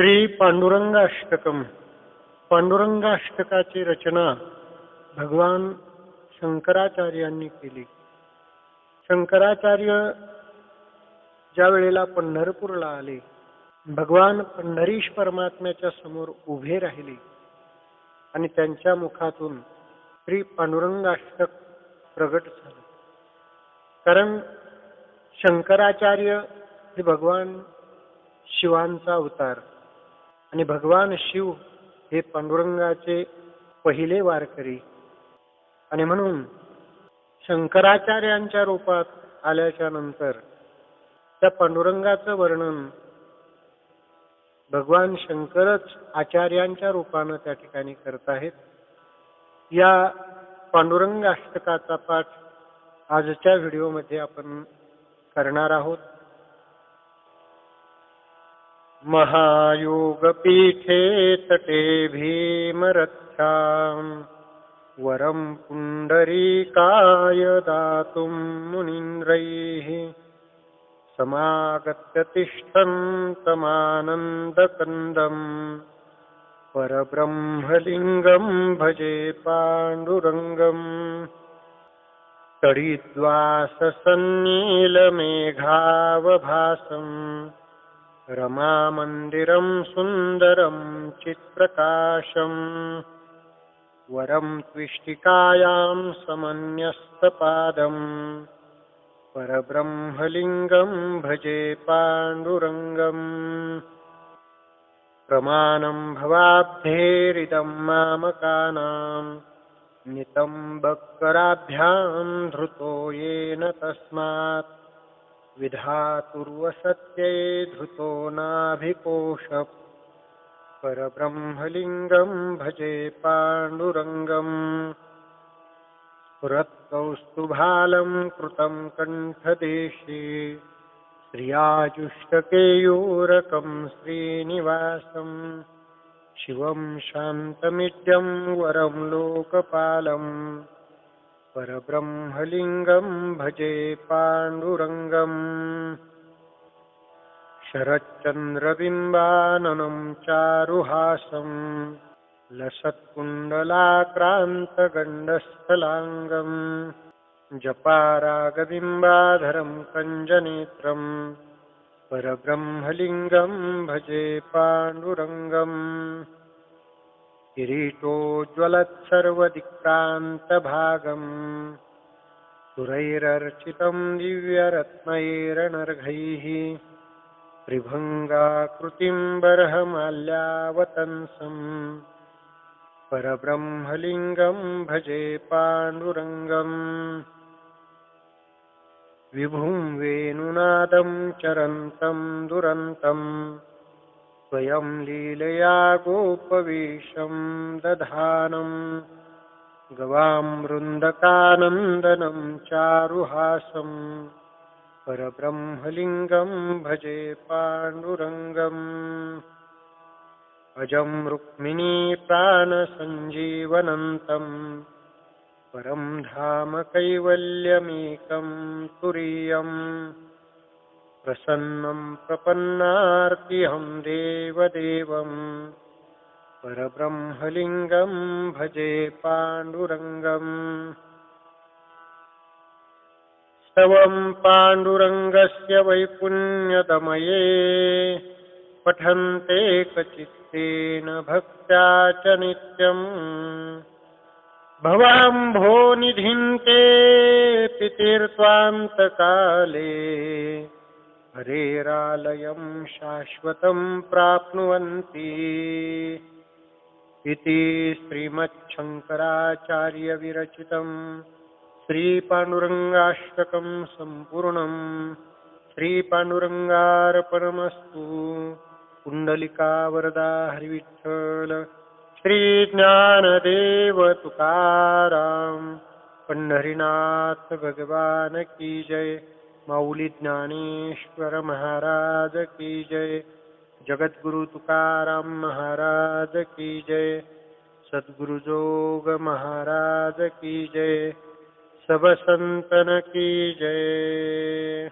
श्री पांडुरंगाष्टकम. पांडुरंगाष्टकाची रचना भगवान शंकराचार्यांनी केली. शंकराचार्य ज्या वेळेला पंढरपूरला आले भगवान पंढरीश परमात्म्याच्या समोर उभे राहिले आणि त्यांच्या मुखातून श्री पांडुरंगाष्टक प्रगट झालं. कारण शंकराचार्य हे भगवान शिवांचा अवतार. आणि भगवान शिव हे पांडुरंगाचे पहिले वारकरी. आणि म्हणून शंकराचार्यांच्या रूपात आल्याच्यानंतर त्या पांडुरंगाचं वर्णन भगवान शंकरच आचार्यांच्या रूपानं त्या ठिकाणी करत आहेत. या पांडुरंग अष्टकाचा पाठ आजच्या व्हिडिओमध्ये आपण करणार आहोत. महायोगपीठे तटे भीमरथ्याम् वरं पुण्डरीकाय दातुं मुनीन्द्रैः समागत्य तिष्ठन्तमानन्दकन्दम् परब्रह्मलिङ्गं भजे पाण्डुरङ्गम् तडिद्वाससन्नीलमेघावभासम् रमामन्दिरं सुन्दरं चित्प्रकाशम् वरं त्विष्टिकायां समन्यस्तपादम् परब्रह्मलिङ्गं भजे पाण्डुरङ्गम्। प्रमाणं भवाब्धेरिदं मामकानाम् नितम्बकराभ्यां धृतो येन तस्मात् विधातुर्वसत्यै धृतो नाभिकोश परब्रह्मलिङ्गं भजे पाण्डुरङ्गम्। पुरत्कौस्तुभालं कृतं कण्ठदेशे। श्रियाजुष्टकेयूरकं श्रीनिवासम्। शिवं शान्तमिड्यं वरं लोकपालम् परब्रह्मलिङ्गं भजे पाण्डुरङ्गम्। शरच्चन्द्रबिम्बाननं चारुहासम्। लसत्कुण्डलाक्रान्तगण्डस्थलाङ्गम्। जपारागबिम्बाधरं कञ्जनेत्रम्। परब्रह्मलिङ्गं भजे पाण्डुरङ्गम् किरीटोज्ज्वलत्सर्वदिक्रान्तभागम् सुरैरर्चितं दिव्यरत्नैरनर्घैः। त्रिभङ्गाकृतिं बर्हमाल्यावतंसम्। परब्रह्मलिङ्गं भजे पाण्डुरङ्गम्। विभुं वेणुनादं चरन्तं दुरन्तम् स्वयं लीलया गोपवेशं दधानम् गवां वृन्दकानन्दनं चारुहासम् परब्रह्मलिङ्गं भजे पाण्डुरङ्गम्। अजं रुक्मिणी प्राणसञ्जीवनन्तम् परं धाम कैवल्यमेकं तुरीयम् प्रसन्नं प्रपन्नार्तिहं देवदेवम् परब्रह्मलिङ्गं भजे पाण्डुरङ्गम् स्तवं पाण्डुरङ्गस्य वैपुण्यदमये पठन्ते कचित्तेन भक्त्या च नित्यम्। भवाम्भोनिधिन्ते पितीर्त्वान्तकाले हरेरालयं शाश्वतं प्राप्नुवन्ति इति श्रीमच्छङ्कराचार्यविरचितं श्रीपाण्डुरङ्गाष्टकं सम्पूर्णं श्रीपाण्डुरङ्गार्पणमस्तु कुण्डलिका वरदा हरिविठ्ठल श्रीज्ञानदेव तुकाराम पंढरीनाथ भगवान की जय। माऊली ज्ञानेश्वर महाराज की जय। जगद्गुरु तुकार महाराज की जय। सद्गुरु जोग महाराज की जय। सब संतन की जय।